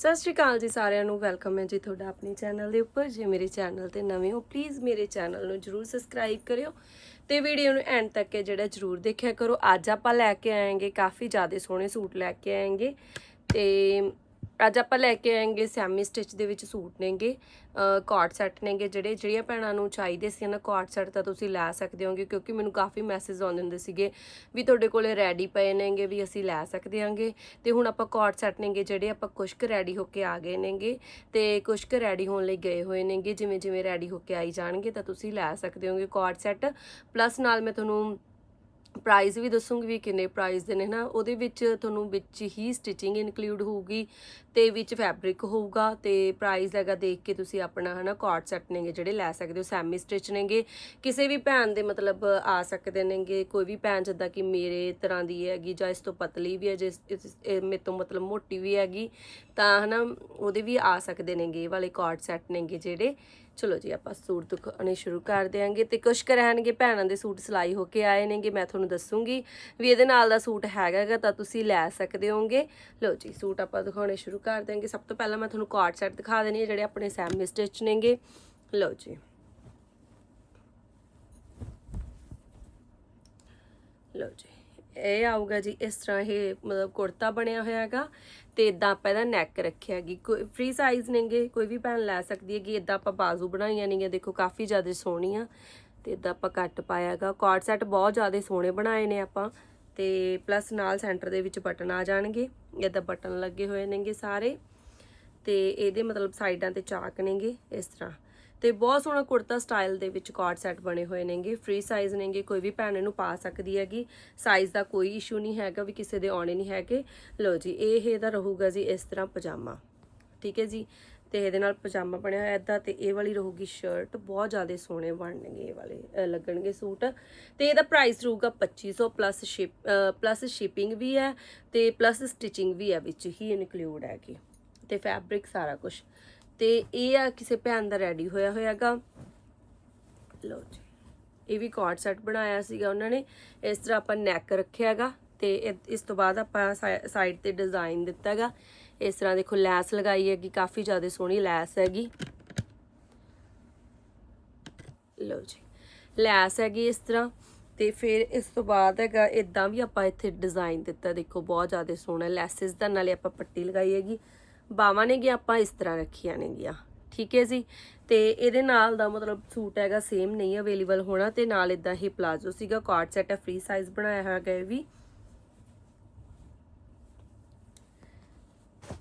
ਸਤਿ ਸ਼੍ਰੀ ਅਕਾਲ ਜੀ ਸਾਰਿਆਂ ਨੂੰ, ਵੈਲਕਮ ਹੈ ਜੀ ਤੁਹਾਡਾ ਆਪਣੇ ਚੈਨਲ ਦੇ ਉੱਪਰ। ਜੇ ਮੇਰੇ ਚੈਨਲ ਤੇ ਨਵੇਂ ਹੋ ਪਲੀਜ਼ ਮੇਰੇ ਚੈਨਲ ਨੂੰ ਜਰੂਰ ਸਬਸਕ੍ਰਾਈਬ ਕਰਿਓ ਤੇ ਵੀਡੀਓ ਨੂੰ ਐਂਡ ਤੱਕ ਹੈ ਜਿਹੜਾ ਜਰੂਰ ਦੇਖਿਆ ਕਰੋ। ਅੱਜ ਆਪਾਂ ਲੈ ਕੇ ਆਏਗੇ, ਕਾਫੀ ਜ਼ਿਆਦਾ ਸੋਹਣੇ ਸੂਟ ਲੈ ਕੇ ਆਏਗੇ ਤੇ ਅੱਜ ਆਪਾਂ ਲੈ ਕੇ ਆਏਗੇ ਸੈਮੀ ਸਟਿਚ ਦੇ ਵਿੱਚ ਸੂਟ ਨੇਗੇ ਕਾਰਡ ਸੈੱਟ ਨੇਗੇ ਜਿਹੜੇ, ਜਿਹੜੀਆਂ ਭੈਣਾਂ ਨੂੰ ਚਾਹੀਦੇ ਸੀ ਨਾ ਕਾਰਡ ਸੈੱਟ ਤਾਂ ਤੁਸੀਂ ਲੈ ਸਕਦੇ ਹੋਗੇ ਕਿਉਂਕਿ ਮੈਨੂੰ ਕਾਫੀ ਮੈਸੇਜ ਆਉਂਦੇ ਹੁੰਦੇ ਸੀਗੇ ਵੀ ਤੁਹਾਡੇ ਕੋਲੇ ਰੈਡੀ ਪਏ ਨੇਗੇ ਵੀ ਅਸੀਂ ਲੈ ਸਕਦੇ ਹਾਂਗੇ ਤੇ ਹੁਣ ਆਪਾਂ ਕਾਰਡ ਸੈੱਟ ਨੇਗੇ ਜਿਹੜੇ ਆਪਾਂ ਕੁਛ ਕੁ ਰੈਡੀ ਹੋ ਕੇ ਆ ਗਏ ਨੇਗੇ ਤੇ ਕੁਛ ਕੁ ਰੈਡੀ ਹੋਣ ਲਈ ਗਏ ਹੋਏ ਨੇਗੇ ਜਿਵੇਂ ਜਿਵੇਂ ਰੈਡੀ ਹੋ ਕੇ ਆਈ ਜਾਣਗੇ ਤਾਂ ਤੁਸੀਂ ਲੈ ਸਕਦੇ ਹੋਗੇ ਕਾਰਡ ਸੈੱਟ। ਪਲੱਸ ਨਾਲ ਮੈਂ ਤੁਹਾਨੂੰ ਪ੍ਰਾਈਸ ਵੀ ਦੱਸੂਗੀ ਵੀ ਕਿੰਨੇ ਪ੍ਰਾਈਸ ਦੇ ਨੇ ਨਾ ਉਹਦੇ ਵਿੱਚ ਤੁਹਾਨੂੰ ਵਿੱਚ ਹੀ ਸਟਿਚਿੰਗ ਇਨਕਲੂਡ ਹੋਊਗੀ ਤੇ ਵਿੱਚ ਫੈਬਰਿਕ ਹੋਊਗਾ ਤੇ ਪ੍ਰਾਈਸ ਹੈਗਾ ਦੇਖ ਕੇ ਤੁਸੀਂ ਆਪਣਾ, ਹਨਾ ਕਾਰਡ ਸੈੱਟ ਨੇਗੇ ਜਿਹੜੇ ਲੈ ਸਕਦੇ ਹੋ ਸੈਮੀ ਸਟਿਚ ਨੇਗੇ। ਕਿਸੇ ਵੀ ਭੈਣ ਦੇ ਮਤਲਬ ਆ ਸਕਦੇ ਨੇਗੇ, ਕੋਈ ਵੀ ਭੈਣ ਜਿੱਦਾਂ ਕਿ ਮੇਰੇ ਤਰ੍ਹਾਂ ਦੀ ਹੈਗੀ ਜਾਂ ਇਸ ਤੋਂ ਪਤਲੀ ਵੀ ਹੈ, ਜਿਸ ਮੇਰੇ ਤੋਂ ਮਤਲਬ ਮੋਟੀ ਵੀ ਹੈਗੀ, ਤਾਂ, ਹਨਾ, ਉਹਦੇ ਵੀ ਆ ਸਕਦੇ ਨੇਗੇ ਇਹ ਵਾਲੇ ਕਾਰਡ ਸੈੱਟ ਨੇਗੇ ਜਿਹੜੇ। ਚਲੋ ਜੀ, ਆਪਾਂ ਸੂਟ ਦਿਖਾਉਣੇ ਸ਼ੁਰੂ ਕਰ ਦਿਆਂਗੇ ਤੇ ਕੁਛ ਕੁ ਰਹਿਣਗੇ, ਭੈਣਾਂ ਦੇ ਸੂਟ ਸਿਲਾਈ ਹੋ ਕੇ ਆਏ ਨੇਗੇ, ਮੈਂ ਤੁਹਾਨੂੰ ਦੱਸੂਗੀ ਵੀ ਇਹਦੇ ਨਾਲ ਦਾ ਸੂਟ ਹੈਗਾਗਾ ਤਾਂ ਤੁਸੀਂ ਲੈ ਸਕਦੇ ਹੋਗੇ ਲਓ ਜੀ, ਸੂਟ ਆਪਾਂ ਦਿਖਾਉਣੇ ਸ਼ੁਰੂ ਕਰ ਦਿਆਂਗੇ। ਸਭ ਤੋਂ ਪਹਿਲਾਂ ਮੈਂ ਤੁਹਾਨੂੰ ਕਾਰਡ ਸੈੱਟ ਦਿਖਾ ਦੇਣੀ ਹੈ, ਜਿਹੜੇ ਆਪਣੇ ਸੈਮੀ ਸਟਿਚ ਨੇਗੇ। ਲਓ ਜੀ। ਲਓ ਜੀ। ਇਹ ਆਊਗਾ ਜੀ, ਇਸ ਤਰ੍ਹਾਂ ਇਹ ਮਤਲਬ ਕੁੜਤਾ ਬਣਿਆ ਹੋਇਆ ਹੈਗਾ ਤੇ ਇਦਾਂ ਆਪਾਂ ਇਹਦਾ ਨੈਕ ਰੱਖਿਆ ਹੈਗੀ। ਕੋਈ ਫ੍ਰੀ ਸਾਈਜ਼ ਨੇਗੇ, ਕੋਈ ਵੀ ਭੈਣ ਲੈ ਸਕਦੀ ਹੈਗੀ, ਇਦਾਂ ਆਪਾਂ ਬਾਜ਼ੂ ਬਣਾਈਆਂ ਨੇਗੀਆਂ, ਦੇਖੋ ਕਾਫੀ ਜ਼ਿਆਦਾ ਸੋਹਣੀਆਂ ਤੇ ਇਦਾਂ ਆਪਾਂ ਕੱਟ ਪਾਇਆ ਹੈਗਾ। ਕਾਰਡ ਸੈੱਟ ਬਹੁਤ ਜ਼ਿਆਦਾ ਸੋਹਣੇ ਬਣਾਏ ਨੇ ਆਪਾਂ ਤੇ ਪਲੱਸ ਨਾਲ ਸੈਂਟਰ ਦੇ ਵਿੱਚ ਬਟਨ ਆ ਜਾਣਗੇ, ਇਦਾਂ ਬਟਨ ਲੱਗੇ ਹੋਏ ਨੇਗੇ ਸਾਰੇ ਤੇ ਇਹਦੇ ਮਤਲਬ ਸਾਈਡਾਂ ਤੇ ਚਾਕ ਨੇਗੇ, ਇਸ ਤਰ੍ਹਾਂ। ਤੇ ਬਹੁਤ ਸੋਹਣਾ ਕੁੜਤਾ ਸਟਾਈਲ ਦੇ ਵਿੱਚ ਕਾਰਡ ਸੈੱਟ ਬਣੇ ਹੋਏ ਨੇਗੇ। ਫ੍ਰੀ ਸਾਈਜ਼ ਨੇਗੇ, ਕੋਈ ਵੀ ਭੈਣ ਇਹਨੂੰ ਪਾ ਸਕਦੀ ਹੈਗੀ। ਸਾਈਜ਼ ਦਾ ਕੋਈ ਇਸ਼ੂ ਨਹੀਂ ਹੈਗਾ ਵੀ ਕਿਸੇ ਦੇ ਆਉਣੇ ਨਹੀਂ ਹੈਗੇ। ਲਓ ਜੀ, ਇਹ ਇਹਦਾ ਰਹੂਗਾ ਜੀ ਇਸ ਤਰ੍ਹਾਂ ਪਜਾਮਾ। ਠੀਕ ਹੈ ਜੀ? ਤੇ ਇਹਦੇ ਨਾਲ ਪਜਾਮਾ ਬਣਿਆ ਹੋਇਆ ਇਦਾਂ ਤੇ ਇਹ ਵਾਲੀ ਰਹੂਗੀ ਸ਼ਰਟ ਬਹੁਤ ਜ਼ਿਆਦਾ ਸੋਹਣੇ ਬਣਨਗੇ ਇਹ ਵਾਲੇ ਲੱਗਣਗੇ ਸੂਟ। ਤੇ ਇਹਦਾ ਪ੍ਰਾਈਸ ਰਹੂਗਾ 2500 ਪਲੱਸ ਸ਼ਿਪ ਪਲੱਸ ਸ਼ਿਪਿੰਗ ਵੀ ਹੈ ਤੇ ਪਲੱਸ ਸਟਿਚਿੰਗ ਵੀ ਹੈ ਵਿੱਚ, ਹੀ ਇਨਕਲੂਡ ਹੈਗੀ। ਤੇ ਫੈਬਰਿਕ ਸਾਰਾ ਕੁਝ ਤੇ ਇਹ ਆ ਕਿਸੇ ਭੈਣ ਦਾ ਰੈਡੀ ਹੋਇਆ ਹੋਇਆਗਾ। ਲਓ ਜੀ, ਇਹ ਵੀ ਕਾਰਡ ਸੈੱਟ ਬਣਾਇਆ ਸੀਗਾ ਉਹਨਾਂ ਨੇ। ਇਸ ਤਰ੍ਹਾਂ ਆਪਾਂ ਨੈਕ ਰੱਖਿਆਗਾ ਤੇ ਇਹ- ਇਸ ਤੋਂ ਬਾਅਦ ਆਪਾਂ ਸਾਈਡ ਤੇ ਡਿਜ਼ਾਈਨ ਦਿੱਤਾਗਾ। ਇਸ ਤਰ੍ਹਾਂ ਦੇਖੋ ਲੈਸ ਲਗਾਈ ਹੈਗੀ, ਕਾਫੀ ਜ਼ਿਆਦਾ ਸੋਹਣੀ ਲੈਸ ਹੈਗੀ। ਲਓ ਜੀ, ਲੈਸ ਹੈਗੀ ਇਸ ਤਰ੍ਹਾਂ। ਤੇ ਫਿਰ ਇਸ ਤੋਂ ਬਾਅਦ ਹੈਗਾ ਇਦਾਂ ਵੀ ਆਪਾਂ ਇੱਥੇ ਡਿਜ਼ਾਈਨ ਦਿੱਤਾ। ਦੇਖੋ ਬਹੁਤ ਜ਼ਿਆਦਾ ਸੋਹਣਾ, ਲੈਸਸ ਦਾ ਨਾਲੇ ਆਪਾਂ ਪੱਟੀ ਲਗਾਈ ਹੈਗੀ। ਬਾਵਾਂ ਨੇਗੀਆਂ, ਆਪਾਂ ਇਸ ਤਰ੍ਹਾਂ ਰੱਖੀਆਂ ਨੇਗੀਆਂ। ਠੀਕ ਹੈ ਜੀ? ਤੇ ਇਹਦੇ ਨਾਲ ਦਾ ਮਤਲਬ ਸੂਟ ਹੈਗਾ ਸੇਮ ਨਹੀਂ ਅਵੇਲੇਬਲ ਹੋਣਾ ਤੇ ਨਾਲ ਇਦਾਂ ਹੀ ਪਲਾਜ਼ੋ ਸੀਗਾ। ਕਾਰਡ ਸੈਟ ਹੈ ਫ੍ਰੀ ਸਾਈਜ਼ ਬਣਾਇਆ ਹੈਗਾ ਇਹ ਵੀ।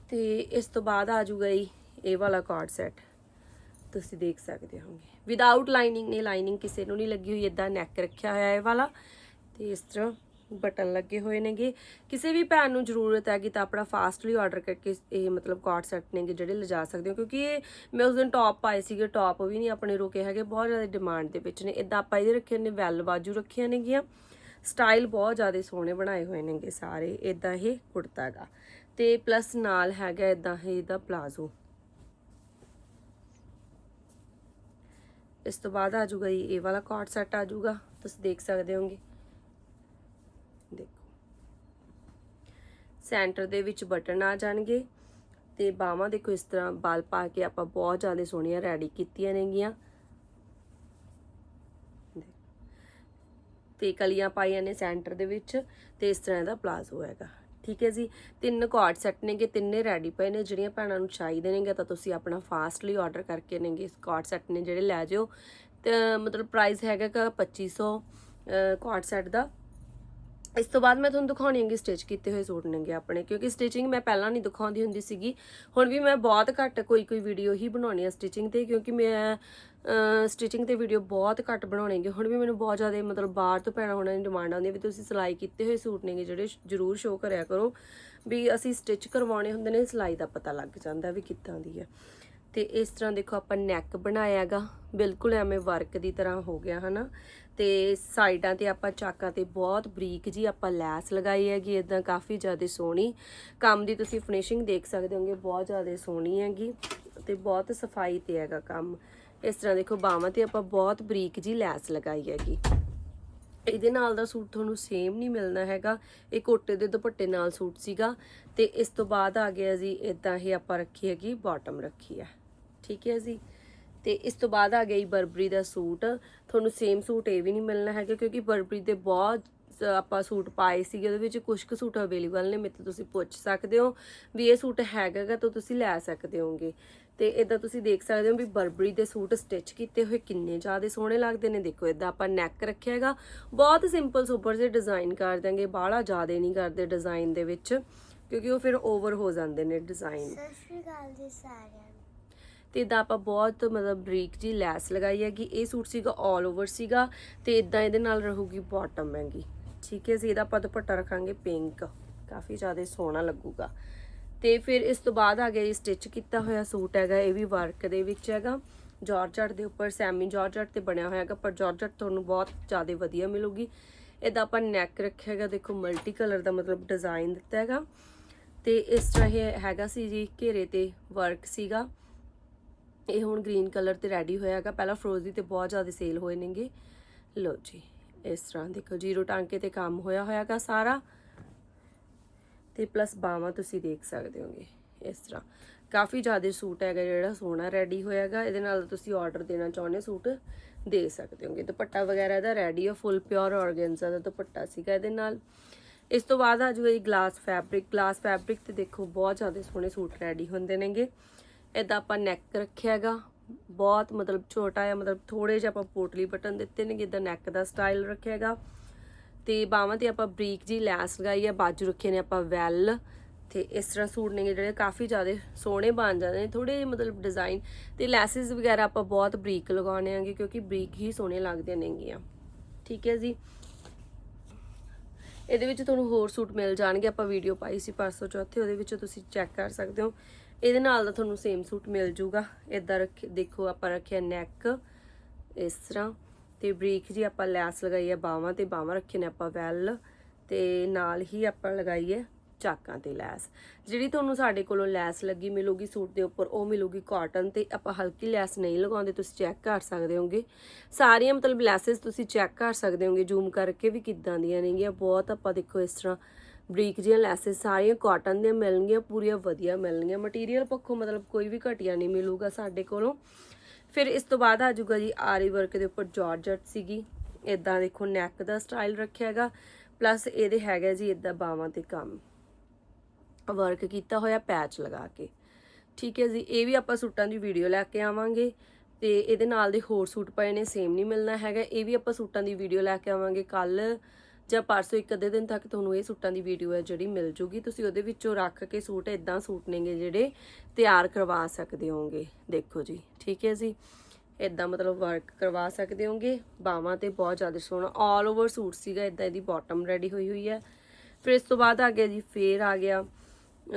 ਤੇ ਇਸ ਤੋਂ ਬਾਅਦ ਆ ਜਾਊਗਾ ਜੀ ਇਹ ਵਾਲਾ ਕਾਰਡ ਸੈਟ ਤੁਸੀਂ ਦੇਖ ਸਕਦੇ ਹੋਗੇ। ਵਿਦਆਊਟ ਲਾਈਨਿੰਗ ਨੇ ਲਾਈਨਿੰਗ ਕਿਸੇ ਨੂੰ ਨਹੀਂ ਲੱਗੀ ਹੋਈ ਇਦਾਂ ਨੈਕ ਰੱਖਿਆ ਹੋਇਆ ਇਹ ਵਾਲਾ। ਤੇ ਇਸ ਤਰ੍ਹਾਂ ਬਟਨ ਲੱਗੇ ਹੋਏ ਨੇਗੇ। ਕਿਸੇ ਵੀ ਭੈਣ ਨੂੰ ਜ਼ਰੂਰਤ ਹੈਗੀ ਤਾਂ ਆਪਣਾ ਫਾਸਟਲੀ ਆਰਡਰ ਕਰਕੇ ਇਹ ਮਤਲਬ ਕਾਰਡ ਸੈੱਟ ਨੇਗੇ ਜਿਹੜੇ ਲਿਜਾ ਸਕਦੇ ਹੋ। ਕਿਉਂਕਿ ਇਹ ਮੈਂ ਉਸ ਦਿਨ ਟੌਪ ਪਾਏ ਸੀਗੇ ਟੌਪ ਵੀ ਨਹੀਂ ਆਪਣੇ ਰੁਕੇ ਹੈਗੇ, ਬਹੁਤ ਜ਼ਿਆਦਾ ਡਿਮਾਂਡ ਦੇ ਵਿੱਚ ਨੇ। ਇਦਾਂ ਆਪਾਂ ਇਹਦੇ ਰੱਖੇ ਨੇ ਵੈਲ ਬਾਜੂ ਰੱਖੀਆਂ ਨੇਗੀਆਂ। ਸਟਾਈਲ ਬਹੁਤ ਜ਼ਿਆਦਾ ਸੋਹਣੇ ਬਣਾਏ ਹੋਏ ਨੇਗੇ ਸਾਰੇ ਇਦਾਂ ਇਹ ਕੁੜਤਾ ਹੈਗਾ ਤੇ ਪਲੱਸ ਨਾਲ ਹੈਗਾ ਇਦਾਂ ਇਹ ਇਹਦਾ ਪਲਾਜ਼ੋ ਇਸ ਤੋਂ ਬਾਅਦ ਆ ਜਾਊਗਾ ਜੀ, ਇਹ ਵਾਲਾ ਕਾਰਡ ਸੈੱਟ ਆ ਜਾਊਗਾ। ਤੁਸੀਂ ਦੇਖ ਸਕਦੇ ਹੋਗੇ ਦੇਖੋ ਸੈਂਟਰ ਦੇ ਵਿੱਚ ਬਟਨ ਆ ਜਾਣਗੇ। ਤੇ ਬਾਹਾਂ ਦੇਖੋ ਇਸ ਤਰ੍ਹਾਂ ਬਾਲ ਪਾ ਕੇ ਆਪਾਂ ਬਹੁਤ ਜ਼ਿਆਦਾ ਸੋਹਣੀਆਂ ਰੈਡੀ ਕੀਤੀਆਂ ਨੇਗੀਆਂ। ਤੇ ਕਲੀਆਂ ਪਾਈਆਂ ਨੇ ਸੈਂਟਰ ਦੇ ਵਿੱਚ ਤੇ ਇਸ ਤਰ੍ਹਾਂ ਦਾ ਪਲਾਜ਼ੋ ਹੈਗਾ। ਠੀਕ ਹੈ ਜੀ? ਤਿੰਨ ਕਾਰਡ ਸੈੱਟ ਨੇਗੇ, ਤਿੰਨੇ ਰੈਡੀ ਪਏ ਨੇ। ਜਿਹੜੀਆਂ ਭੈਣਾਂ ਨੂੰ ਚਾਹੀਦੇ ਨੇਗੇ, ਤਾਂ ਤੁਸੀਂ ਆਪਣਾ ਫਾਸਟਲੀ ਆਰਡਰ ਕਰਕੇ ਨੇਗੇ। ਇਸ ਕਾਰਡ ਸੈੱਟ ਨੇ ਜਿਹੜੇ ਲੈ ਜਿਓ ਤੇ ਮਤਲਬ ਪ੍ਰਾਈਸ ਹੈਗਾ ਗਾ 2500 ਕਾਰਡ ਸੈੱਟ ਦਾ। ਇਸ ਤੋਂ ਬਾਅਦ ਮੈਂ ਤੁਹਾਨੂੰ ਦਿਖਾਉਣੀ ਹੈਗੀ ਸਟਿਚ ਕੀਤੇ ਹੋਏ ਸੂਟ ਨੇਗੇ ਆਪਣੇ, ਕਿਉਂਕਿ ਸਟਿਚਿੰਗ ਮੈਂ ਪਹਿਲਾਂ ਨਹੀਂ ਦਿਖਾਉਂਦੀ ਹੁੰਦੀ ਸੀਗੀ। ਹੁਣ ਵੀ ਮੈਂ ਬਹੁਤ ਘੱਟ ਕੋਈ ਕੋਈ ਵੀਡੀਓ ਹੀ ਬਣਾਉਣੀ ਆ ਸਟਿਚਿੰਗ ਤੇ, ਕਿਉਂਕਿ ਮੈਂ ਸਟਿਚਿੰਗ ਤੇ ਵੀਡੀਓ ਬਹੁਤ ਘੱਟ ਬਣਾਉਣੇਗੇ ਹੁਣ ਵੀ ਮੈਨੂੰ ਬਹੁਤ ਜ਼ਿਆਦਾ ਮਤਲਬ ਬਾਹਰ ਤੋਂ ਪੈਣਾ ਹੋਣਾ ਦੀ ਡਿਮਾਂਡ ਆਉਂਦੀ ਹੈ ਵੀ ਤੁਸੀਂ ਸਿਲਾਈ ਕੀਤੇ ਹੋਏ ਸੂਟ ਨੇਗੇ ਜਿਹੜੇ ਜਰੂਰ ਸ਼ੋਅ ਕਰਿਆ ਕਰੋ। ਵੀ ਅਸੀਂ ਸਟਿਚ ਕਰਵਾਉਣੇ ਹੁੰਦੇ ਨੇ, ਸਿਲਾਈ ਦਾ ਪਤਾ ਲੱਗ ਜਾਂਦਾ ਵੀ ਕਿੱਦਾਂ ਦੀ ਹੈ ਤੇ ਇਸ ਤਰ੍ਹਾਂ ਦੇਖੋ ਆਪਾਂ ਨੈਕ ਬਣਾਇਆਗਾ ਬਿਲਕੁਲ ਐਵੇਂ ਵਰਕ ਦੀ ਤਰ੍ਹਾਂ ਹੋ ਗਿਆ, ਹਨਾ? ਤੇ ਸਾਈਡਾਂ ਤੇ ਆਪਾਂ ਚਾਕਾਂ ਤੇ ਬਹੁਤ ਬਰੀਕ ਜੀ ਆਪਾਂ ਲੈਸ ਲਗਾਈ ਹੈਗੀ ਇਦਾਂ ਕਾਫੀ ਜ਼ਿਆਦਾ ਸੋਹਣੀ। ਕੰਮ ਦੀ ਤੁਸੀਂ ਫਿਨਿਸ਼ਿੰਗ ਦੇਖ ਸਕਦੇ ਹੋਗੇ, ਬਹੁਤ ਜ਼ਿਆਦਾ ਸੋਹਣੀ ਹੈਗੀ ਤੇ ਬਹੁਤ ਸਫ਼ਾਈ ਤੇ ਹੈਗਾ ਕੰਮ। ਇਸ ਤਰ੍ਹਾਂ ਦੇਖੋ ਬਾਹਾਂ ਤੇ ਆਪਾਂ ਬਹੁਤ ਬਰੀਕ ਜੀ ਲੈਸ ਲਗਾਈ ਹੈਗੀ। ਇਹਦੇ ਨਾਲ ਦਾ ਸੂਟ ਤੁਹਾਨੂੰ ਸੇਮ ਨਹੀਂ ਮਿਲਣਾ ਹੈਗਾ। ਇਹ ਕੋਟੇ ਦੇ ਦੁਪੱਟੇ ਨਾਲ ਸੂਟ ਸੀਗਾ ਤੇ ਇਸ ਤੋਂ ਬਾਅਦ ਆ ਗਿਆ ਜੀ ਇਦਾਂ ਹੀ ਆਪਾਂ ਰੱਖੀ ਹੈਗੀ ਬਾਟਮ ਰੱਖੀ ਹੈ। ਠੀਕ ਹੈ ਜੀ? ਤੇ ਇਸ ਤੋਂ ਬਾਅਦ ਆ ਗਈ ਬਰਬਰੀ ਦਾ ਸੂਟ। ਤੁਹਾਨੂੰ ਸੇਮ ਸੂਟ ਇਹ ਵੀ ਨਹੀਂ ਮਿਲਣਾ ਹੈਗਾ ਕਿਉਂਕਿ ਬਰਬਰੀ ਦੇ ਬਹੁਤ ਆਪਾਂ ਸੂਟ ਪਾਏ ਸੀਗੇ, ਉਹਦੇ ਵਿੱਚ ਕੁਝ ਕੁ ਸੂਟ ਅਵੇਲੇਬਲ ਨੇ, ਮੇਰੇ ਤੋਂ ਤੁਸੀਂ ਪੁੱਛ ਸਕਦੇ ਹੋ ਵੀ ਇਹ ਸੂਟ ਹੈਗਾ ਗਾ ਤਾਂ ਤੁਸੀਂ ਲੈ ਸਕਦੇ ਹੋਗੇ ਤੇ ਇਦਾਂ ਤੁਸੀਂ ਦੇਖ ਸਕਦੇ ਹੋ ਵੀ ਬਰਬਰੀ ਦੇ ਸੂਟ ਸਟਿਚ ਕੀਤੇ ਹੋਏ ਕਿੰਨੇ ਜ਼ਿਆਦਾ ਸੋਹਣੇ ਲੱਗਦੇ ਨੇ। ਦੇਖੋ ਇਦਾਂ ਆਪਾਂ ਨੈਕ ਰੱਖਿਆ ਹੈਗਾ, ਬਹੁਤ ਸਿੰਪਲ ਸੁਪਰ ਜੇ ਡਿਜ਼ਾਈਨ ਕਰ ਦਾਂਗੇ ਬਾਹਲਾ ਜ਼ਿਆਦਾ ਨਹੀਂ ਕਰਦੇ ਡਿਜ਼ਾਈਨ ਦੇ ਵਿੱਚ, ਕਿਉਂਕਿ ਉਹ ਫਿਰ ਓਵਰ ਹੋ ਜਾਂਦੇ ਨੇ ਡਿਜ਼ਾਈਨ ਸਤਿ ਸ਼੍ਰੀ ਅਕਾਲ ਜੀ ਸਾਰਿਆਂ ਤੇ ਇਦਾਂ ਆਪਾਂ ਬਹੁਤ ਮਤਲਬ ਬਰੀਕ ਜੀ ਲੈਸ ਲਗਾਈ ਹੈਗੀ। ਇਹ ਸੂਟ ਸੀਗਾ 올 ਓਵਰ ਸੀਗਾ ਤੇ ਇਦਾਂ ਇਹਦੇ ਨਾਲ ਰਹੂਗੀ ਬਾਟਮ ਹੈਗੀ। ਠੀਕ ਹੈ ਜੀ, ਇਹਦਾ ਆਪਾਂ ਦੁਪੱਟਾ ਰੱਖਾਂਗੇ ਪਿੰਕ ਕਾਫੀ ਜ਼ਿਆਦਾ ਸੋਹਣਾ ਲੱਗੂਗਾ। ਤੇ ਫਿਰ ਇਸ ਤੋਂ ਬਾਅਦ ਆ ਗਿਆ ਜੀ ਸਟਿਚ ਕੀਤਾ ਹੋਇਆ ਸੂਟ ਹੈਗਾ, ਇਹ ਵੀ ਵਰਕ ਦੇ ਵਿੱਚ ਹੈਗਾ। ਜਾਰਜਟ ਦੇ ਉੱਪਰ ਸੈਮੀ ਜਾਰਜਟ ਤੇ ਬਣਿਆ ਹੋਇਆ ਹੈਗਾ, ਪਰ ਜਾਰਜਟ ਤੁਹਾਨੂੰ ਬਹੁਤ ਜ਼ਿਆਦਾ ਵਧੀਆ ਮਿਲੂਗੀ। ਇਹਦਾ ਆਪਾਂ ਨੈਕ ਰੱਖਿਆ ਹੈਗਾ, ਦੇਖੋ ਮਲਟੀ ਕਲਰ ਦਾ ਮਤਲਬ ਡਿਜ਼ਾਈਨ ਦਿੱਤਾ ਹੈਗਾ। ਤੇ ਇਸ ਤਰ੍ਹਾਂ ਇਹ ਹੈਗਾ ਸੀ ਜੀ ਘੇਰੇ ਤੇ ਵਰਕ ਸੀਗਾ। ਇਹ ਹੁਣ ਗ੍ਰੀਨ ਕਲਰ ਤੇ ਰੈਡੀ ਹੋਇਆ ਹੈਗਾ। ਪਹਿਲਾਂ ਫਰੋਜ਼ੀ ਤੇ ਬਹੁਤ ਜ਼ਿਆਦਾ ਸੇਲ ਹੋਏ ਨੇਗੇ। ਲਓ ਜੀ, ਇਸ ਤਰ੍ਹਾਂ ਦੇਖੋ, ਜੀਰੋ ਟਾਂਕੇ ਤੇ ਕੰਮ ਹੋਇਆ ਹੋਇਆਗਾ ਸਾਰਾ। ਤੇ ਪਲੱਸ ਬਾਹਾਂ ਤੁਸੀਂ ਦੇਖ ਸਕਦੇ ਹੋਗੇ, ਇਸ ਤਰ੍ਹਾਂ। ਕਾਫੀ ਜ਼ਿਆਦਾ ਸੂਟ ਹੈਗਾ ਜਿਹੜਾ ਸੋਹਣਾ ਰੈਡੀ ਹੋਇਆਗਾ ਇਹਦੇ ਨਾਲ ਤੁਸੀਂ ਆਰਡਰ ਦੇਣਾ ਚਾਹੁੰਦੇ ਸੂਟ, ਦੇ ਸਕਦੇ ਹੋਗੇ। ਦੁਪੱਟਾ ਵਗੈਰਾ ਇਹਦਾ ਰੈਡੀ ਆ ਫੁੱਲ ਪਿਓਰ ਆਰਗੈਂਜ਼ਾ ਦਾ ਦੁਪੱਟਾ ਸੀਗਾ ਇਹਦੇ ਨਾਲ। ਇਸ ਤੋਂ ਬਾਅਦ ਆ ਜੂਗਾ ਇਹ ਗਲਾਸ ਫੈਬਰਿਕ ਗਲਾਸ ਫੈਬਰਿਕ ਤੇ ਦੇਖੋ, ਬਹੁਤ ਜ਼ਿਆਦਾ ਸੋਹਣੇ ਸੂਟ ਰੈਡੀ ਹੁੰਦੇ ਨੇਗੇ। ਇਦਾਂ ਆਪਾਂ ਨੈਕ ਰੱਖਿਆ ਹੈਗਾ। ਬਹੁਤ ਮਤਲਬ ਛੋਟਾ ਹੈ ਮਤਲਬ ਥੋੜੇ ਜਿਹਾ ਆਪਾਂ ਪੋਟਲੀ ਬਟਨ ਦਿੱਤੇ ਨੇ ਇਦਾਂ ਨੈਕ ਦਾ ਸਟਾਈਲ ਰੱਖਿਆ ਹੈਗਾ। ਤੇ ਬਾਹਾਂ ਤੇ ਆਪਾਂ ਬਰੀਕ ਜੀ ਲੈਸ ਲਗਾਈ ਹੈ, ਬਾਜੂ ਰੱਖੇ ਨੇ ਆਪਾਂ ਵੈਲ ਤੇ ਇਸ ਤਰ੍ਹਾਂ ਸੂਟ ਨੇ ਜਿਹੜੇ ਕਾਫੀ ਜ਼ਿਆਦਾ ਸੋਹਣੇ ਬਣ ਜਾਂਦੇ ਨੇ ਥੋੜੇ ਮਤਲਬ ਡਿਜ਼ਾਈਨ ਤੇ ਲੈਸਸ ਵਗੈਰਾ ਆਪਾਂ ਬਹੁਤ ਬਰੀਕ ਲਗਾਉਣੇ ਆਂਗੇ ਕਿਉਂਕਿ ਬਰੀਕ ਹੀ ਸੋਹਣੇ ਲੱਗਦੇ ਨੇਗੀਆਂ। ਠੀਕ ਹੈ ਜੀ। ਇਹਦੇ ਵਿੱਚ ਤੁਹਾਨੂੰ ਹੋਰ ਸੂਟ ਮਿਲ ਜਾਣਗੇ, ਆਪਾਂ ਵੀਡੀਓ ਪਾਈ ਸੀ ਪਰਸੋਂ ਚੌਥੇ, ਉਹਦੇ ਵਿੱਚ ਤੁਸੀਂ ਚੈੱਕ ਕਰ ਸਕਦੇ ਹੋ। ਇਹਦੇ ਨਾਲ ਦਾ ਤੁਹਾਨੂੰ ਸੇਮ ਸੂਟ ਮਿਲ ਜੂਗਾ। ਇਦਾਂ ਰੱਖ, ਦੇਖੋ ਆਪਾਂ ਰੱਖਿਆ ਨੈਕ ਇਸ ਤਰ੍ਹਾਂ। ਤੇ ਬਰੀਕ ਜੀ ਆਪਾਂ ਲੈਸ ਲਗਾਈ ਹੈ ਬਾਹਾਂ ਤੇ ਬਾਹਾਂ ਰੱਖੇ ਨੇ ਆਪਾਂ ਵੈਲ ਤੇ ਨਾਲ ਹੀ ਆਪਾਂ ਲਗਾਈ ਹੈ ਚਾਕਾਂ ਤੇ ਲੈਸ। ਜਿਹੜੀ ਤੁਹਾਨੂੰ ਸਾਡੇ ਕੋਲੋਂ ਲੈਸ ਲੱਗੀ, ਮਿਲੂਗੀ ਸੂਟ ਦੇ ਉੱਪਰ, ਉਹ ਮਿਲੂਗੀ ਕਾਟਨ ਤੇ। ਆਪਾਂ ਹਲਕੀ ਲੈਸ ਨਹੀਂ ਲਗਾਉਂਦੇ, ਤੁਸੀਂ ਚੈੱਕ ਕਰ ਸਕਦੇ ਹੋਗੇ। ਸਾਰੀਆਂ ਮਤਲਬ ਲੈਸਸ ਤੁਸੀਂ ਚੈੱਕ ਕਰ ਸਕਦੇ ਹੋਗੇ ਜ਼ੂਮ ਕਰਕੇ ਵੀ ਕਿੱਦਾਂ ਦੀਆਂ ਨੇਗੀਆਂ। ਬਹੁਤ ਆਪਾਂ ਦੇਖੋ ਇਸ ਤਰ੍ਹਾਂ ਬਰੀਕ ਜਿਹੀਆਂ ਲੈਸਸ ਸਾਰੀਆਂ ਕਾਟਨ ਦੀਆਂ ਮਿਲਣਗੀਆਂ, ਪੂਰੀਆਂ ਵਧੀਆ ਮਿਲਣਗੀਆਂ। ਮਟੀਰੀਅਲ ਪੱਖੋਂ ਮਤਲਬ ਕੋਈ ਵੀ ਘਟੀਆ ਨਹੀਂ ਮਿਲੂਗਾ ਸਾਡੇ ਕੋਲੋਂ। ਫਿਰ ਇਸ ਤੋਂ ਬਾਅਦ ਆ ਜਾਊਗਾ ਜੀ ਆਰੀ ਵਰਕ ਦੇ ਉੱਪਰ ਜਾਰਜਟ ਸੀਗੀ। ਇਦਾਂ ਦੇਖੋ ਨੈਕ ਦਾ ਸਟਾਈਲ ਰੱਖਿਆ ਹੈਗਾ ਪਲੱਸ ਇਹਦੇ ਹੈਗਾ ਜੀ ਇਦਾਂ ਬਾਵਾਂ ਤੇ ਕੰਮ। ਵਰਕ ਕੀਤਾ ਹੋਇਆ ਪੈਚ ਲਗਾ ਕੇ। ਠੀਕ ਹੈ ਜੀ, ਇਹ ਵੀ ਆਪਾਂ ਸੂਟਾਂ ਦੀ ਵੀਡੀਓ ਲੈ ਕੇ ਆਵਾਂਗੇ। ਤੇ ਇਹਦੇ ਨਾਲ ਦੇ ਹੋਰ ਸੂਟ ਪਏ ਨੇ ਸੇਮ ਨਹੀਂ ਮਿਲਣਾ ਹੈਗਾ। ਇਹ ਵੀ ਆਪਾਂ ਸੂਟਾਂ ਦੀ ਵੀਡੀਓ ਲੈ ਕੇ ਆਵਾਂਗੇ ਕੱਲ ਜਾਂ ਪਰਸੋਂ ਇੱਕ ਅੱਧੇ ਦਿਨ ਤੱਕ ਤੁਹਾਨੂੰ ਇਹ ਸੂਟਾਂ ਦੀ ਵੀਡੀਓ ਹੈ ਜਿਹੜੀ ਮਿਲ ਜੂਗੀ। ਤੁਸੀਂ ਉਹਦੇ ਵਿੱਚੋਂ ਰੱਖ ਕੇ ਸੂਟ ਇਦਾਂ ਸੂਟ ਨੇਗੇ ਜਿਹੜੇ ਤਿਆਰ ਕਰਵਾ ਸਕਦੇ ਹੋਗੇ ਦੇਖੋ ਜੀ, ਠੀਕ ਹੈ ਜੀ? ਇਦਾਂ ਮਤਲਬ ਵਰਕ ਕਰਵਾ ਸਕਦੇ ਹੋਗੇ ਬਾਹਾਂ ਤੇ ਬਹੁਤ ਜ਼ਿਆਦਾ ਸੋਹਣਾ ਆਲ ਓਵਰ ਸੂਟ ਸੀਗਾ ਇਦਾਂ ਇਹਦੀ ਬਾਟਮ ਰੈਡੀ ਹੋਈ ਹੋਈ ਹੈ। ਫਿਰ ਇਸ ਤੋਂ ਬਾਅਦ ਆ ਗਿਆ ਜੀ, ਫੇਰ ਆ ਗਿਆ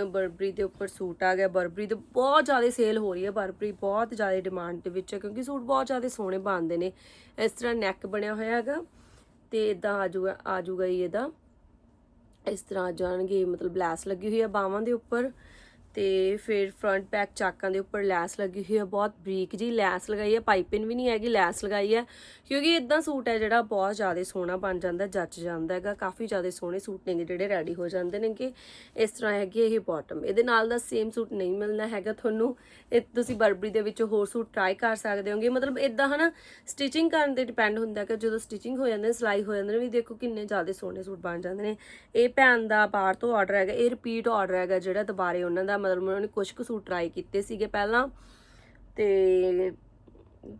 ਬਰਬਰੀ ਦੇ ਉੱਪਰ ਸੂਟ ਆ ਗਿਆ। ਬਰਬਰੀ ਦੇ ਬਹੁਤ ਜ਼ਿਆਦਾ ਸੇਲ ਹੋ ਰਹੀ ਹੈ। ਬਰਬਰੀ ਬਹੁਤ ਜ਼ਿਆਦਾ ਡਿਮਾਂਡ ਦੇ ਵਿੱਚ ਹੈ, ਕਿਉਂਕਿ ਸੂਟ ਬਹੁਤ ਜ਼ਿਆਦਾ ਸੋਹਣੇ ਬਣਦੇ ਨੇ। ਇਸ ਤਰ੍ਹਾਂ ਨੈਕ ਬਣਿਆ ਹੋਇਆ ਹੈਗਾ। ਤੇ ਇਦਾਂ ਆ ਜਾਊਗਾ ਆ ਜਾਊਗਾ ਜੀ ਇਹਦਾ। ਇਸ ਤਰ੍ਹਾਂ ਜਾਣਗੇ, ਮਤਲਬ ਲੈਸ ਲੱਗੀ ਹੋਈ ਹੈ ਬਾਹਾਂ ਦੇ ਉੱਪਰ। ਤੇ ਫਿਰ ਫਰੰਟ ਬੈਕ ਚਾਕਾਂ ਦੇ ਉੱਪਰ ਲੈਸ ਲੱਗੀ ਹੋਈ ਹੈ ਬਹੁਤ ਬਰੀਕ ਜੀ ਲੈਸ ਲਗਾਈ ਹੈ ਪਾਈਪਿੰਗ ਵੀ ਨਹੀਂ ਹੈਗੀ, ਲੈਸ ਲਗਾਈ ਹੈ ਕਿਉਂਕਿ ਇਦਾਂ ਸੂਟ ਹੈ ਜਿਹੜਾ ਬਹੁਤ ਜ਼ਿਆਦਾ ਸੋਹਣਾ ਬਣ ਜਾਂਦਾ, ਜੱਚ ਜਾਂਦਾ ਹੈਗਾ, ਕਾਫੀ ਜ਼ਿਆਦਾ ਸੋਹਣੇ ਸੂਟ ਨੇਗੇ ਜਿਹੜੇ ਰੈਡੀ ਹੋ ਜਾਂਦੇ ਨੇਗੇ, ਇਸ ਤਰ੍ਹਾਂ ਹੈਗੀ ਇਹ ਬਾਟਮ ਇਹਦੇ ਨਾਲ ਦਾ ਸੇਮ ਸੂਟ ਨਹੀਂ ਮਿਲਣਾ ਹੈਗਾ ਤੁਹਾਨੂੰ, ਇਹ ਤੁਸੀਂ ਬਰਬਰੀ ਦੇ ਵਿੱਚ ਹੋਰ ਸੂਟ ਟਰਾਈ ਕਰ ਸਕਦੇ ਹੋਗੇ, ਮਤਲਬ ਇਦਾਂ ਹਨਾ ਸਟਿਚਿੰਗ ਕਰਨ ਤੇ ਡਿਪੈਂਡ ਹੁੰਦਾ ਕਿ ਜਦੋਂ ਸਟਿਚਿੰਗ ਹੋ ਜਾਂਦੇ ਨੇ, ਸਿਲਾਈ ਹੋ ਜਾਂਦੇ ਨੇ, ਵੀ ਦੇਖੋ ਕਿੰਨੇ ਜ਼ਿਆਦਾ ਸੋਹਣੇ ਸੂਟ ਬਣ ਜਾਂਦੇ ਨੇ। ਇਹ ਭੈਣ ਦਾ ਬਾਹਰ ਤੋਂ ਆਰਡਰ ਹੈਗਾ, ਇਹ ਰਿਪੀਟ ਆਰਡਰ ਹੈਗਾ ਜਿਹੜਾ ਦੁਬਾਰੇ ਉਹਨਾਂ ਦਾ ਮਤਲਬ ਉਹਨਾਂ ਨੇ ਕੁਝ ਕੁ ਸੂਟ ਟਰਾਈ ਕੀਤੇ ਸੀਗੇ ਪਹਿਲਾਂ ਤੇ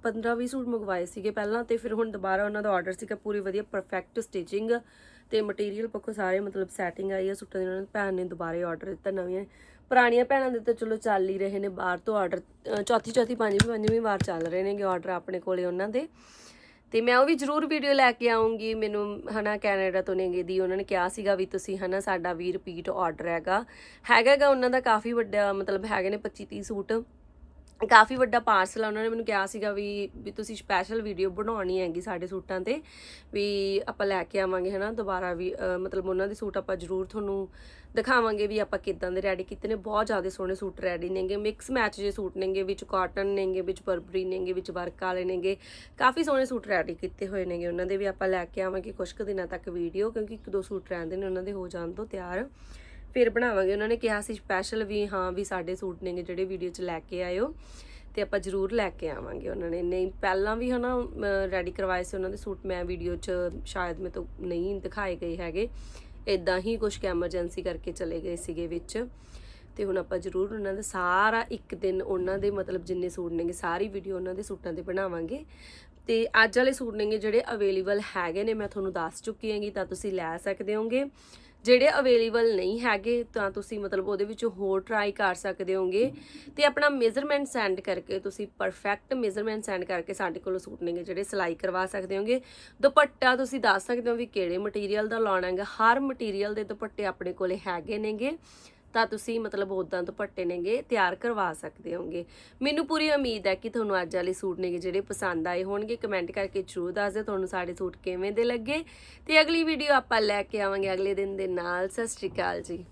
15-20 ਸੂਟ ਮੰਗਵਾਏ ਸੀਗੇ ਪਹਿਲਾਂ ਤੇ ਫਿਰ ਹੁਣ ਦੁਬਾਰਾ ਉਹਨਾਂ ਦਾ ਆਰਡਰ ਸੀਗਾ ਪੂਰੀ ਵਧੀਆ ਪਰਫੈਕਟ ਸਟਿਚਿੰਗ ਤੇ ਮਟੀਰੀਅਲ ਪੱਖੋਂ ਸਾਰੇ ਮਤਲਬ ਸੈਟਿੰਗ ਆਈ ਹੈ ਸੂਟਾਂ ਦੀ, ਉਹਨਾਂ ਨੇ ਭੈਣ ਨੇ ਦੁਬਾਰੇ ਆਰਡਰ ਦਿੱਤਾ ਨਵੀਆਂ। ਪੁਰਾਣੀਆਂ ਭੈਣਾਂ ਦੇ ਤਾਂ ਚਲੋ ਚੱਲ ਹੀ ਰਹੇ ਨੇ, ਬਾਹਰ ਤੋਂ ਆਰਡਰ ਚੌਥੀ ਚੌਥੀ, ਪੰਜਵੀਂ ਪੰਜਵੀਂ ਵਾਰ ਚੱਲ ਰਹੇ ਨੇਗੇ ਆਰਡਰ ਆਪਣੇ ਕੋਲੇ ਉਹਨਾਂ ਦੇ। ਤੇ ਮੈਂ ਉਹ ਵੀ ਜ਼ਰੂਰ ਵੀਡੀਓ ਲੈ ਕੇ ਆਉਂਗੀ ਮੈਨੂੰ ਹਨਾ ਕੈਨੇਡਾ ਤੋਂ ਨੇਗੇ ਦੀ ਉਹਨਾਂ ਨੇ ਕਿਹਾ ਸੀਗਾ ਵੀ ਤੁਸੀਂ ਹਨਾ ਸਾਡਾ ਵੀ ਰਿਪੀਟ ਆਰਡਰ ਹੈਗਾ। ਹੈਗਾਗਾ ਉਹਨਾਂ ਦਾ ਕਾਫੀ ਵੱਡਾ ਮਤਲਬ ਹੈਗੇ ਨੇ 25 30 ਸੂਟ। ਕਾਫੀ ਵੱਡਾ ਪਾਰਸਲ ਆ ਉਹਨਾਂ ਨੇ ਮੈਨੂੰ ਕਿਹਾ ਸੀਗਾ ਵੀ ਵੀ ਤੁਸੀਂ ਸਪੈਸ਼ਲ ਵੀਡੀਓ ਬਣਾਉਣੀ ਹੈਗੀ ਸਾਡੇ ਸੂਟਾਂ ਤੇ ਵੀ ਆਪਾਂ ਲੈ ਕੇ ਆਵਾਂਗੇ ਹਨਾ ਦੁਬਾਰਾ ਵੀ ਅਹ, ਮਤਲਬ ਉਹਨਾਂ ਦੇ ਸੂਟ ਆਪਾਂ ਜ਼ਰੂਰ ਤੁਹਾਨੂੰ ਦਿਖਾਵਾਂਗੇ ਵੀ ਆਪਾਂ ਕਿੱਦਾਂ ਦੇ ਰੈਡੀ ਕੀਤੇ ਨੇ ਬਹੁਤ ਜ਼ਿਆਦਾ ਸੋਹਣੇ ਸੂਟ ਰੈਡੀ ਨੇਗੇ ਮਿਕਸ ਮੈਚ ਜੇ ਸੂਟ ਨੇਗੇ ਵਿੱਚ ਕਾਟਨ ਨੇਗੇ ਵਿੱਚ ਬਰਬਰੀ ਨੇਗੇ ਵਿੱਚ ਵਰਕ ਵਾਲੇ ਨੇਗੇ ਕਾਫੀ ਸੋਹਣੇ ਸੂਟ ਰੈਡੀ ਕੀਤੇ ਹੋਏ ਨੇਗੇ ਉਹਨਾਂ ਦੇ ਵੀ ਆਪਾਂ ਲੈ ਕੇ ਆਵਾਂਗੇ ਕੁਝ ਕੁ ਦਿਨਾਂ ਤੱਕ ਵੀਡੀਓ ਕਿਉਂਕਿ ਇੱਕ ਦੋ ਸੂਟ ਰਹਿੰਦੇ ਨੇ ਉਹਨਾਂ ਦੇ ਹੋ ਜਾਣ ਤੋਂ ਤਿਆਰ। ਫਿਰ ਬਣਾਵਾਂਗੇ। ਉਹਨਾਂ ਨੇ ਕਿਹਾ ਸੀ ਸਪੈਸ਼ਲ ਵੀ, ਹਾਂ ਵੀ ਸਾਡੇ ਸੂਟ ਨੇਗੇ ਜਿਹੜੇ ਵੀਡੀਓ 'ਚ ਲੈ ਕੇ ਆਇਓ ਤੇ ਆਪਾਂ ਜ਼ਰੂਰ ਲੈ ਕੇ ਆਵਾਂਗੇ ਉਹਨਾਂ ਨੇ। ਨਹੀਂ, ਪਹਿਲਾਂ ਵੀ ਹਨਾ ਰੈਡੀ ਕਰਵਾਏ ਸੀ ਉਹਨਾਂ ਦੇ ਸੂਟ। ਮੈਂ ਵੀਡੀਓ 'ਚ ਸ਼ਾਇਦ ਮੈਂ ਤੋਂ ਨਹੀਂ ਦਿਖਾਏ ਗਏ ਹੈਗੇ। ਇਦਾਂ ਹੀ ਕੁਝ ਕਿ ਐਮਰਜੈਂਸੀ ਕਰਕੇ ਚਲੇ ਗਏ ਸੀਗੇ ਵਿੱਚ। ਤੇ ਹੁਣ ਆਪਾਂ ਜ਼ਰੂਰ ਉਹਨਾਂ ਦਾ ਸਾਰਾ ਇੱਕ ਦਿਨ ਉਹਨਾਂ ਦੇ ਮਤਲਬ ਜਿੰਨੇ ਸੂਟ ਨੇਗੇ, ਸਾਰੀ ਵੀਡੀਓ ਉਹਨਾਂ ਦੇ ਸੂਟਾਂ ਤੇ ਬਣਾਵਾਂਗੇ। ਤੇ ਅੱਜ ਵਾਲੇ ਸੂਟ ਨੇਗੇ ਜਿਹੜੇ ਅਵੇਲੇਬਲ ਹੈਗੇ ਨੇ, ਮੈਂ ਤੁਹਾਨੂੰ ਦੱਸ ਚੁੱਕੀ ਹਾਂਗੀ, ਤਾਂ ਤੁਸੀਂ ਲੈ ਸਕਦੇ ਹੋਗੇ। ਜਿਹੜੇ ਅਵੇਲੇਬਲ ਨਹੀਂ ਹੈਗੇ, ਤਾਂ ਤੁਸੀਂ ਮਤਲਬ ਉਹਦੇ ਵਿੱਚ ਹੋਰ ਟਰਾਈ ਕਰ ਸਕਦੇ ਹੋਗੇ। ਤੇ ਆਪਣਾ ਮੇਜ਼ਰਮੈਂਟ ਸੈਂਡ ਕਰਕੇ ਤੁਸੀਂ ਪਰਫੈਕਟ ਮੇਜ਼ਰਮੈਂਟ ਸੈਂਡ ਕਰਕੇ ਸਾਡੇ ਕੋਲੋਂ ਸੂਟ ਨੇਗੇ ਜਿਹੜੇ ਸਿਲਾਈ ਕਰਵਾ ਸਕਦੇ ਹੋਗੇ। ਦੁਪੱਟਾ ਤੁਸੀਂ ਦੱਸ ਸਕਦੇ ਹੋ ਵੀ ਕਿਹੜੇ ਮਟੀਰੀਅਲ ਦਾ ਲਾਉਣਾ ਹੈਗਾ। ਹਰ ਮਟੀਰੀਅਲ ਦੇ ਦੁਪੱਟੇ ਆਪਣੇ ਕੋਲੇ ਹੈਗੇ ਨੇਗੇ। ਤਾਂ ਤੁਸੀਂ ਮਤਲਬ ਉਦਾਂ ਦੁਪੱਟੇ ਨੇਗੇ, ਤਿਆਰ ਕਰਵਾ ਸਕਦੇ ਹੋਗੇ ਮੈਨੂੰ ਪੂਰੀ ਉਮੀਦ ਹੈ ਕਿ ਤੁਹਾਨੂੰ ਅੱਜ ਵਾਲੇ ਸੂਟ ਨੇਗੇ ਜਿਹੜੇ ਪਸੰਦ ਆਏ ਹੋਣਗੇ। ਕਮੈਂਟ ਕਰਕੇ ਜ਼ਰੂਰ ਦੱਸ ਦਿਓ ਤੁਹਾਨੂੰ ਸਾਡੇ ਸੂਟ ਕਿਵੇਂ ਦੇ ਲੱਗੇ। ਤੇ ਅਗਲੀ ਵੀਡੀਓ ਆਪਾਂ ਲੈ ਕੇ ਆਵਾਂਗੇ ਅਗਲੇ ਦਿਨ ਦੇ ਨਾਲ। ਸਤਿ ਸ਼੍ਰੀ ਅਕਾਲ ਜੀ।